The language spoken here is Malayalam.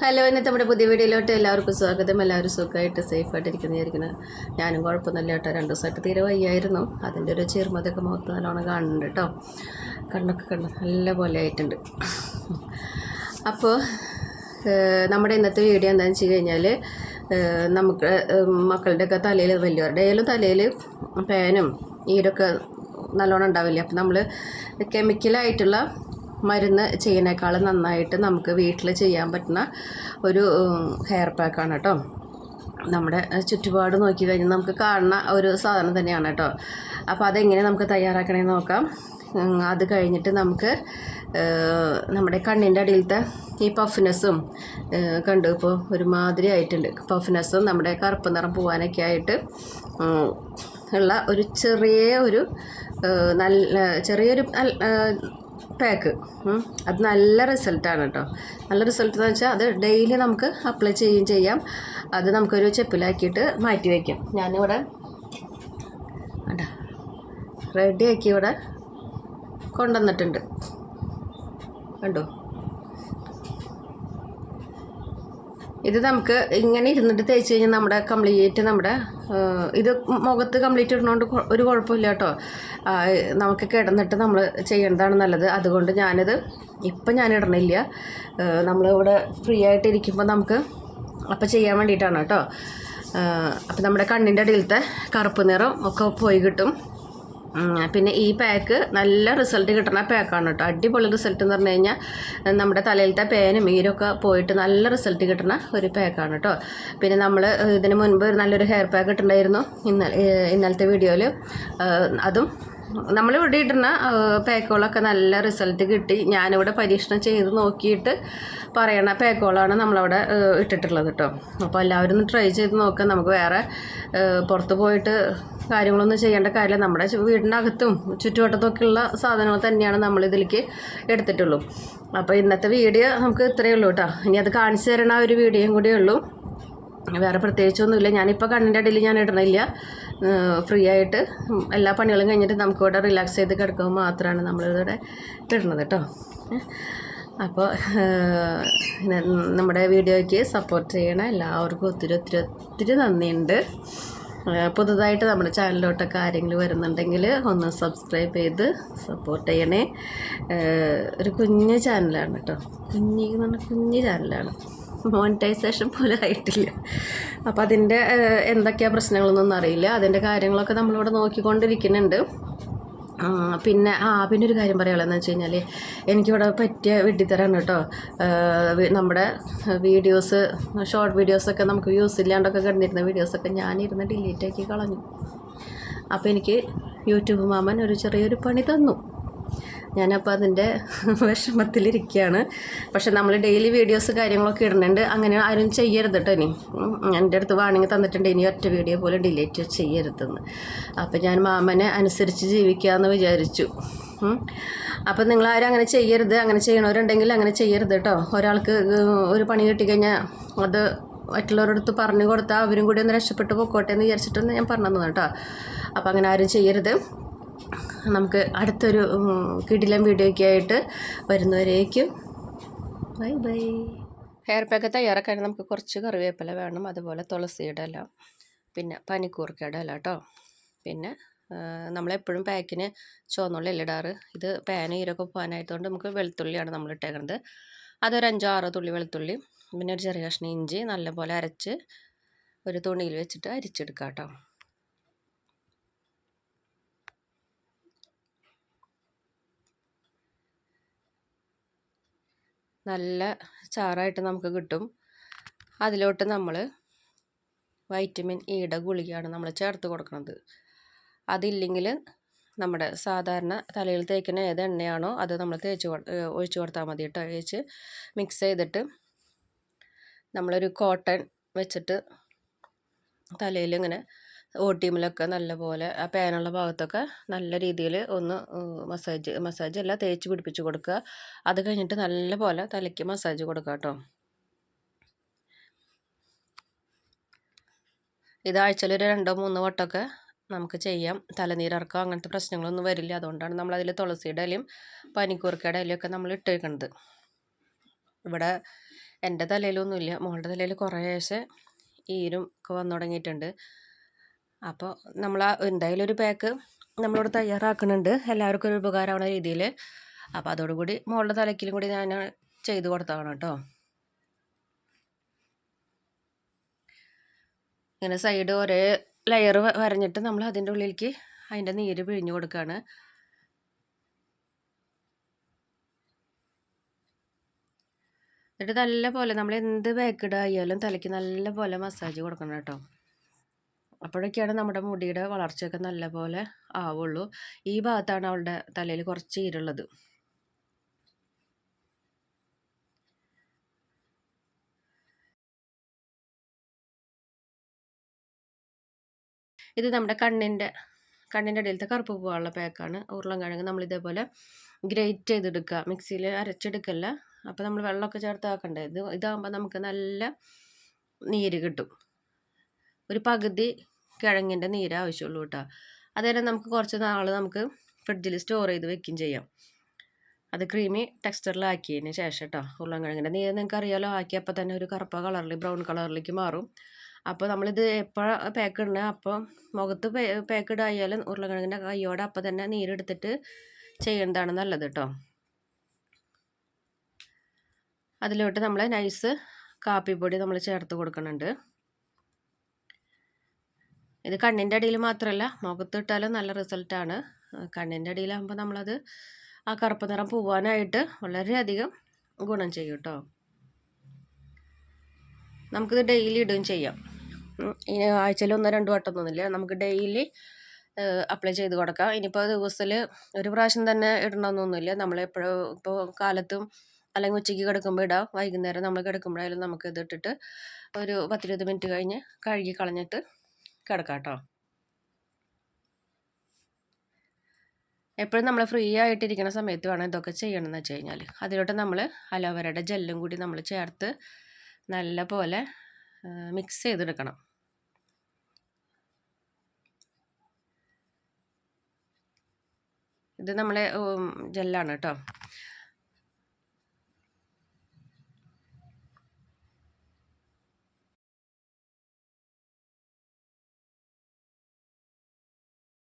ഹലോ ഇന്നത്തെ നമ്മുടെ പുതിയ വീഡിയോയിലോട്ട് എല്ലാവർക്കും സ്വാഗതം. എല്ലാവരും സുഖമായിട്ട് സേഫായിട്ട് ഇരിക്കുന്നതായിരിക്കണം ഞാനും കുഴപ്പമൊന്നുമില്ല കേട്ടോ. രണ്ട് ദിവസമായിട്ട് തീരെ വയ്യായിരുന്നു. അതിന്റെ ഒരു ചെറുമതൊക്കെ മുഖത്ത് നല്ലോണം കാണുന്നുണ്ട് കേട്ടോ. കണ്ണൊക്കെ കണ്ട് നല്ല പോലെ ആയിട്ടുണ്ട്. അപ്പോൾ നമ്മുടെ ഇന്നത്തെ വീഡിയോ എന്താണെന്ന് വെച്ച് കഴിഞ്ഞാൽ നമുക്ക് മക്കളുടെയൊക്കെ തലയിൽ വലിയവരുടെ ആയാലും തലയിൽ പേനും ഈരൊക്കെ നല്ലോണം ഉണ്ടാവില്ലേ? അപ്പം നമ്മൾ കെമിക്കലായിട്ടുള്ള മരുന്ന് ചെയ്യുന്നേക്കാളും നന്നായിട്ട് നമുക്ക് വീട്ടിൽ ചെയ്യാൻ പറ്റുന്ന ഒരു ഹെയർ പാക്കാണ് കേട്ടോ. നമ്മുടെ ചുറ്റുപാട് നോക്കി കഴിഞ്ഞാൽ നമുക്ക് കാണുന്ന ഒരു സാധനം തന്നെയാണ് കേട്ടോ. അപ്പോൾ അതെങ്ങനെ നമുക്ക് തയ്യാറാക്കണമെന്ന് നോക്കാം. അത് കഴിഞ്ഞിട്ട് നമുക്ക് നമ്മുടെ കണ്ണിന്റെ അടിയിലത്തെ ഈ പഫ്നെസ്സും കണ്ടു. ഇപ്പോൾ ഒരുമാതിരി ആയിട്ടുണ്ട്. പഫ്നെസ്സും നമ്മുടെ കറുപ്പ് നിറം പോകാനൊക്കെ ആയിട്ട് ഉള്ള ഒരു ചെറിയ ഒരു നല്ല ചെറിയൊരു പാക്ക്. അത് നല്ല റിസൾട്ടാണ് കേട്ടോ നല്ല റിസൾട്ട് എന്ന് വെച്ചാൽ അത് ഡെയിലി നമുക്ക് അപ്ലൈ ചെയ്യുകയും ചെയ്യാം. അത് നമുക്കൊരു ചെപ്പിലാക്കിയിട്ട് മാറ്റി വയ്ക്കാം ഞാനിവിടെ റെഡിയാക്കി ഇവിടെ കൊണ്ടുവന്നിട്ടുണ്ട്. കണ്ടോ? ഇത് നമുക്ക് ഇങ്ങനെ ഇരുന്നിട്ട് തേച്ച് കഴിഞ്ഞാൽ നമ്മുടെ കംപ്ലീറ്റ് നമ്മുടെ ഇത് മുഖത്ത് കംപ്ലീറ്റ് കൊ- ഒരു കുഴപ്പമില്ല കേട്ടോ. നമുക്ക് കിടന്നിട്ട് നമ്മൾ ചെയ്യേണ്ടതാണ് നല്ലത്. അതുകൊണ്ട് ഞാനിത് ഇപ്പം ഞാൻ ഇടണില്ല. നമ്മളിവിടെ ഫ്രീ ആയിട്ട് ഇരിക്കുമ്പോൾ നമുക്ക് അപ്പം ചെയ്യാൻ വേണ്ടിയിട്ടാണ് കേട്ടോ. അപ്പം നമ്മുടെ കണ്ണിന്റെ അടിയിലത്തെ കറുപ്പ് നിറം ഒക്കെ പോയി കിട്ടും. പിന്നെ ഈ പാക്ക് നല്ല റിസൾട്ട് കിട്ടുന്ന പാക്കാണ് കേട്ടോ. അടിപൊളി റിസൾട്ട് എന്ന് പറഞ്ഞു കഴിഞ്ഞാൽ നമ്മുടെ തലയിലത്തെ പേനും ഈരൊക്കെ പോയിട്ട് നല്ല റിസൾട്ട് കിട്ടുന്ന ഒരു പാക്കാണ് കേട്ടോ. പിന്നെ നമ്മൾ ഇതിന് മുൻപ് നല്ലൊരു ഹെയർ പാക്ക് ഇട്ടുണ്ടായിരുന്നു ഇന്നലെ ഇന്നലത്തെ വീഡിയോയിൽ അതും നമ്മൾ ഇവിടെ ഇടുന്ന പേക്കോളൊക്കെ നല്ല റിസൾട്ട് കിട്ടി. ഞാനിവിടെ പരീക്ഷണം ചെയ്ത് നോക്കിയിട്ട് പറയണ പേക്കോളാണ് നമ്മളവിടെ ഇട്ടിട്ടുള്ളത് കേട്ടോ അപ്പോൾ എല്ലാവരും ഒന്ന് ട്രൈ ചെയ്ത് നോക്കുക നമുക്ക് വേറെ പുറത്ത് പോയിട്ട് കാര്യങ്ങളൊന്നും ചെയ്യേണ്ട കാര്യമില്ല. നമ്മുടെ ചു- വീടിന്റെ അകത്തും ചുറ്റുവട്ടത്തൊക്കെ ഉള്ള സാധനങ്ങൾ തന്നെയാണ് നമ്മളിതിലേക്ക് എടുത്തിട്ടുള്ളൂ. അപ്പോൾ ഇന്നത്തെ വീഡിയോ നമുക്ക് ഇത്രയേ ഉള്ളൂ കേട്ടോ ഇനി അത് കാണിച്ചു തരണ ഒരു വീഡിയോയും കൂടിയേ ഉള്ളൂ. വേറെ പ്രത്യേകിച്ചൊന്നുമില്ല. ഞാനിപ്പോൾ കണ്ണിന്റെ ഇടയിൽ ഞാൻ ഇടണില്ല ഫ്രീ ആയിട്ട് എല്ലാ പണികളും കഴിഞ്ഞിട്ട് നമുക്കിവിടെ റിലാക്സ് ചെയ്ത് കിടക്കുമ്പോൾ മാത്രമാണ് നമ്മളിവിടെ ഇടുന്നത് കേട്ടോ. അപ്പോൾ നമ്മുടെ വീഡിയോയ്ക്ക് സപ്പോർട്ട് ചെയ്യണ എല്ലാവർക്കും ഒത്തിരി ഒത്തിരി ഒത്തിരി നന്ദിയുണ്ട്. പുതുതായിട്ട് നമ്മുടെ ചാനലിലോട്ടൊക്കെ ആരെങ്കിലും വരുന്നുണ്ടെങ്കിൽ ഒന്ന് സബ്സ്ക്രൈബ് ചെയ്ത് സപ്പോർട്ട് ചെയ്യണേ. ഒരു കുഞ്ഞ് ചാനലാണ് കേട്ടോ. കുഞ്ഞ് പറഞ്ഞാൽ കുഞ്ഞ് ചാനലാണ് മോണിറ്റൈസേഷൻ പോലെ ആയിട്ടില്ല. അപ്പോൾ അതിന്റെ എന്തൊക്കെയാണ് പ്രശ്നങ്ങളൊന്നും അറിയില്ല. അതിന്റെ കാര്യങ്ങളൊക്കെ നമ്മളിവിടെ നോക്കിക്കൊണ്ടിരിക്കുന്നുണ്ട്. പിന്നെ ആ പിന്നെ ഒരു കാര്യം പറയാനുള്ളതെന്ന് വെച്ച് കഴിഞ്ഞാൽ എനിക്കിവിടെ പറ്റിയ വെട്ടിത്തരാണ് കേട്ടോ. നമ്മുടെ വീഡിയോസ് ഷോർട്ട് വീഡിയോസൊക്കെ നമുക്ക് വ്യൂസ് ഇല്ലാണ്ടൊക്കെ കിടന്നിരുന്ന വീഡിയോസൊക്കെ ഞാനിരുന്ന് ഡിലീറ്റ് ആക്കി കളഞ്ഞു. അപ്പോൾ എനിക്ക് യൂട്യൂബ് മാമൻ ഒരു ചെറിയൊരു പണി തന്നു. ഞാനപ്പോൾ അതിന്റെ വിഷമത്തിലിരിക്കുകയാണ് പക്ഷെ നമ്മൾ ഡെയിലി വീഡിയോസ് കാര്യങ്ങളൊക്കെ ഇടുന്നുണ്ട്. അങ്ങനെ ആരും ചെയ്യരുത് കേട്ടോ ഇനി. എന്റെ അടുത്ത് വാണിംഗ് തന്നിട്ടുണ്ട്. ഇനി ഒറ്റ വീഡിയോ പോലും ഡിലീറ്റ് ചെയ്യരുതെന്ന്. അപ്പോൾ ഞാൻ മാമനെ അനുസരിച്ച് ജീവിക്കാമെന്ന് വിചാരിച്ചു. അപ്പം നിങ്ങളാരും അങ്ങനെ ചെയ്യരുത്. അങ്ങനെ ചെയ്യണവരുണ്ടെങ്കിൽ അങ്ങനെ ചെയ്യരുത് കേട്ടോ ഒരാൾക്ക് ഒരു പണി കിട്ടിക്കഴിഞ്ഞാൽ അത് മറ്റുള്ളവരുടെ അടുത്ത് പറഞ്ഞു കൊടുത്താൽ അവരും കൂടി ഒന്ന് രക്ഷപ്പെട്ട് പൊക്കോട്ടെ എന്ന് വിചാരിച്ചിട്ടൊന്ന് ഞാൻ പറഞ്ഞു കേട്ടോ അപ്പോൾ അങ്ങനെ ആരും ചെയ്യരുത്. നമുക്ക് അടുത്തൊരു കിടിലം വീഡിയോയ്ക്ക് ആയിട്ട് വരുന്നവരേക്കും. Bye bye. ഹെയർ പാക്ക് തയ്യാറാക്കാൻ നമുക്ക് കുറച്ച് കറിവേപ്പില വേണം അതുപോലെ തുളസിയുടെ ഇല പിന്നെ പനിക്കൂർക്കയുടെ ഇല കേട്ടോ പിന്നെ നമ്മളെപ്പോഴും പാക്കിന് ചുവന്നുള്ളിൽ ഇടാറ്? ഇത് പാന് ഈരൊക്കെ പോകാനായതുകൊണ്ട് നമുക്ക് വെളുത്തുള്ളിയാണ് നമ്മൾ ഇട്ടേക്കുന്നത് അതൊരു അഞ്ചോ ആറോ തുള്ളി വെളുത്തുള്ളി പിന്നെ ഒരു ചെറിയ കഷ്ണം ഇഞ്ചി നല്ലപോലെ അരച്ച് ഒരു തുണിയിൽ വെച്ചിട്ട് അരിച്ചെടുക്കാം കേട്ടോ നല്ല ചാറായിട്ട് നമുക്ക് കിട്ടും. അതിലോട്ട് നമ്മൾ വൈറ്റമിൻ ഇയുടെ ഗുളികയാണ് നമ്മൾ ചേർത്ത് കൊടുക്കുന്നത് അതില്ലെങ്കിൽ നമ്മുടെ സാധാരണ തലയിൽ തേക്കുന്ന ഏത് എണ്ണയാണോ അത് നമ്മൾ തേച്ച് ഒഴിച്ച് കൊടുത്താൽ മതി കേട്ടോ ഒഴിച്ച് മിക്സ് ചെയ്തിട്ട് നമ്മളൊരു കോട്ടൺ വെച്ചിട്ട് തലയിൽ ഇങ്ങനെ ഓട്ടിമിലൊക്കെ നല്ലപോലെ ആ പേനുള്ള ഭാഗത്തൊക്കെ നല്ല രീതിയിൽ ഒന്ന് മസാജ് മസാജ് അല്ല തേച്ച് പിടിപ്പിച്ച് കൊടുക്കുക. അത് കഴിഞ്ഞിട്ട് നല്ല പോലെ തലയ്ക്ക് മസാജ് കൊടുക്കുക കേട്ടോ. ഇത് ആഴ്ചയിൽ ഒരു രണ്ടോ മൂന്നോ വട്ടമൊക്കെ നമുക്ക് ചെയ്യാം. തലനീരിറക്കം അങ്ങനത്തെ പ്രശ്നങ്ങളൊന്നും വരില്ല. അതുകൊണ്ടാണ് നമ്മൾ അതിൽ തുളസിയുടെ ഇലയും പനിക്കൂർക്കയുടെ ഇലയൊക്കെ നമ്മൾ ഇട്ടേക്കുന്നത് ഇവിടെ എന്റെ തലയിലൊന്നുമില്ല. മോളുടെ തലയിൽ കുറേശ്ശെ ഈരും ഒക്കെ വന്നു തുടങ്ങിയിട്ടുണ്ട്. അപ്പോൾ നമ്മൾ എന്തായാലും ഒരു പാക്ക് നമ്മളിവിടെ തയ്യാറാക്കുന്നുണ്ട്. എല്ലാവർക്കും ഒരു ഉപകാരമാവുന്ന രീതിയിൽ അപ്പോൾ അതോടുകൂടി മോളുടെ തലക്കിലും കൂടി ഞാൻ ചെയ്ത് കൊടുത്തതാണ് കേട്ടോ. ഇങ്ങനെ സൈഡ് ഒരേ ലെയർ വരഞ്ഞിട്ട് നമ്മൾ അതിന്റെ ഉള്ളിലേക്ക് അതിന്റെ നീര് പിഴിഞ്ഞു കൊടുക്കുകയാണ് എന്നിട്ട് നല്ല പോലെ നമ്മൾ എന്ത് ബാക്കിടായാലും തലയ്ക്ക് നല്ല പോലെ മസാജ് കൊടുക്കണം കേട്ടോ. അപ്പോഴൊക്കെയാണ് നമ്മുടെ മുടിയുടെ വളർച്ചയൊക്കെ നല്ലപോലെ ആവുള്ളൂ. ഈ ഭാഗത്താണ് അവളുടെ തലയിൽ കുറച്ച് ഇരുള്ളത് ഇത് നമ്മുടെ കണ്ണിന്റെ കണ്ണിന്റെ ഇടയിലത്തെ കറുപ്പ് പോകാനുള്ള പാക്കാണ്. ഉരുളൻകിഴങ്ങ് നമ്മൾ ഇതേപോലെ ഗ്രേറ്റ് ചെയ്തെടുക്കുക. മിക്സിയിൽ അരച്ചെടുക്കല്ല. അപ്പോൾ നമ്മൾ വെള്ളമൊക്കെ ചേർത്ത് ആക്കണ്ടേ? ഇത് ഇതാകുമ്പോൾ നമുക്ക് നല്ല നീര് കിട്ടും. ഒരു പകുതി കിഴങ്ങിന്റെ നീര് ആവശ്യമുള്ളൂ കേട്ടോ. അതുതന്നെ നമുക്ക് കുറച്ച് നാൾ നമുക്ക് ഫ്രിഡ്ജിൽ സ്റ്റോർ ചെയ്ത് വെക്കുകയും ചെയ്യാം. അത് ക്രീമി ടെക്സ്ചറിലാക്കിയതിന് ശേഷം കേട്ടോ ഉരുളൻകിഴങ്ങിന്റെ നീര് നിങ്ങൾക്ക് അറിയാലോ ആക്കിയപ്പോൾ തന്നെ ഒരു കറുപ്പ കളറിൽ ബ്രൗൺ കളറിലേക്ക് മാറും. അപ്പോൾ നമ്മളിത് എപ്പോഴാണ് പാക്ക് ഇടുന്നത്? അപ്പോൾ മുഖത്ത് പാക്ക് ഇടായാലും ഉരുളക്കിഴങ്ങിന്റെ കയ്യോടെ അപ്പോൾ തന്നെ നീരെടുത്തിട്ട് ചെയ്യേണ്ടതാണ് നല്ലത് കേട്ടോ. അതിലോട്ട് നമ്മൾ നൈസ് കാപ്പിപ്പൊടി നമ്മൾ ചേർത്ത് കൊടുക്കുന്നുണ്ട്. ഇത് കണ്ണിന്റെ അടിയിൽ മാത്രമല്ല മുഖത്തിട്ടാലും നല്ല റിസൾട്ടാണ് കണ്ണിന്റെ അടിയിലാകുമ്പോൾ നമ്മളത് ആ കറുപ്പ് നിറം പോവാനായിട്ട് വളരെയധികം ഗുണം ചെയ്യും കേട്ടോ നമുക്കിത് ഡെയിലി ഇടുകയും ചെയ്യാം. ഇനി ആഴ്ചയിൽ ഒന്നോ രണ്ടോ വട്ടമൊന്നുമില്ല നമുക്ക് ഡെയിലി അപ്ലൈ ചെയ്ത് കൊടുക്കാം. ഇനിയിപ്പോൾ ദിവസത്തിൽ ഒരു പ്രാവശ്യം തന്നെ ഇടണമെന്നൊന്നുമില്ല നമ്മളെപ്പോഴും ഇപ്പോൾ കാലത്തും അല്ലെങ്കിൽ ഉച്ചയ്ക്ക് കിടക്കുമ്പോൾ ഇടാം. വൈകുന്നേരം നമ്മൾ കിടക്കുമ്പോഴായാലും നമുക്ക് ഇട്ടിട്ട് ഒരു പത്തിരുപത് മിനിറ്റ് കഴിഞ്ഞ് കഴുകി കളഞ്ഞിട്ട് കിടക്കാം കേട്ടോ എപ്പോഴും നമ്മൾ ഫ്രീ ആയിട്ടിരിക്കുന്ന സമയത്ത് വേണം ഇതൊക്കെ ചെയ്യണമെന്ന് വെച്ച് കഴിഞ്ഞാൽ അതിലോട്ട് നമ്മൾ അലോവരയുടെ ജെല്ലും കൂടി നമ്മൾ ചേർത്ത് നല്ല പോലെ മിക്സ് ചെയ്തെടുക്കണം. ഇത് നമ്മളെ ജെല്ലാണ് കേട്ടോ